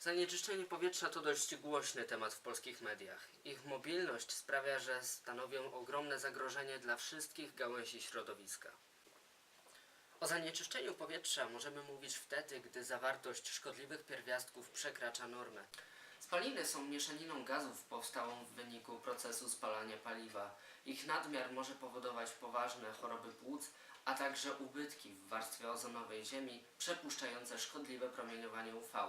Zanieczyszczenie powietrza to dość głośny temat w polskich mediach. Ich mobilność sprawia, że stanowią ogromne zagrożenie dla wszystkich gałęzi środowiska. O zanieczyszczeniu powietrza możemy mówić wtedy, gdy zawartość szkodliwych pierwiastków przekracza normę. Spaliny są mieszaniną gazów powstałą w wyniku procesu spalania paliwa. Ich nadmiar może powodować poważne choroby płuc, a także ubytki w warstwie ozonowej Ziemi przepuszczające szkodliwe promieniowanie UV.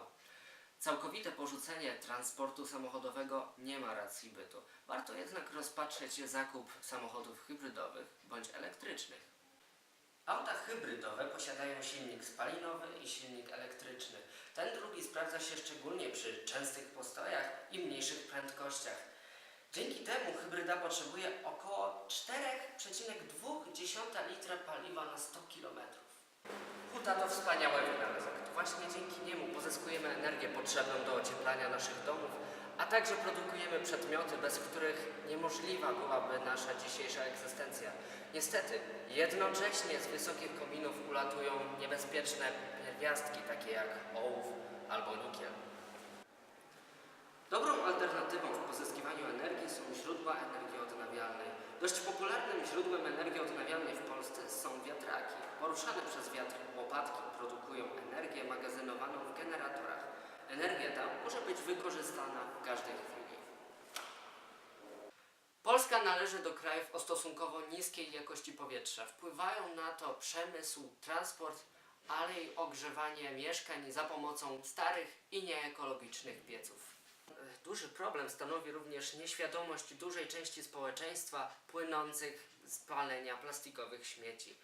Całkowite porzucenie transportu samochodowego nie ma racji bytu. Warto jednak rozpatrzeć zakup samochodów hybrydowych bądź elektrycznych. Auta hybrydowe posiadają silnik spalinowy i silnik elektryczny. Ten drugi sprawdza się szczególnie przy częstych postojach i mniejszych prędkościach. Dzięki temu hybryda potrzebuje około 4,2 litra paliwa na 100 km. Huta to. To właśnie dzięki niemu pozyskujemy energię potrzebną do ocieplania naszych domów, a także produkujemy przedmioty, bez których niemożliwa byłaby nasza dzisiejsza egzystencja. Niestety, jednocześnie z wysokich kominów ulatują niebezpieczne pierwiastki, takie jak ołów albo nikiel. Dobrą alternatywą w pozyskiwaniu energii są źródła energii odnawialnej. Dość popularnym źródłem energii odnawialnej w Polsce magazynowaną w generatorach. Energia ta może być wykorzystana w każdej chwili. Polska należy do krajów o stosunkowo niskiej jakości powietrza. Wpływają na to przemysł, transport, ale i ogrzewanie mieszkań za pomocą starych i nieekologicznych pieców. Duży problem stanowi również nieświadomość dużej części społeczeństwa płynących z palenia plastikowych śmieci.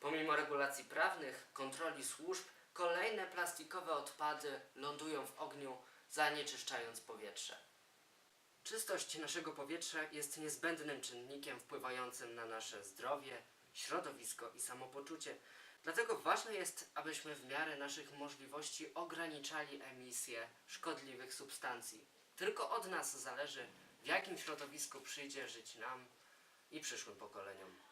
Pomimo regulacji prawnych, kontroli służb, kolejne plastikowe odpady lądują w ogniu, zanieczyszczając powietrze. Czystość naszego powietrza jest niezbędnym czynnikiem wpływającym na nasze zdrowie, środowisko i samopoczucie. Dlatego ważne jest, abyśmy w miarę naszych możliwości ograniczali emisję szkodliwych substancji. Tylko od nas zależy, w jakim środowisku przyjdzie żyć nam i przyszłym pokoleniom.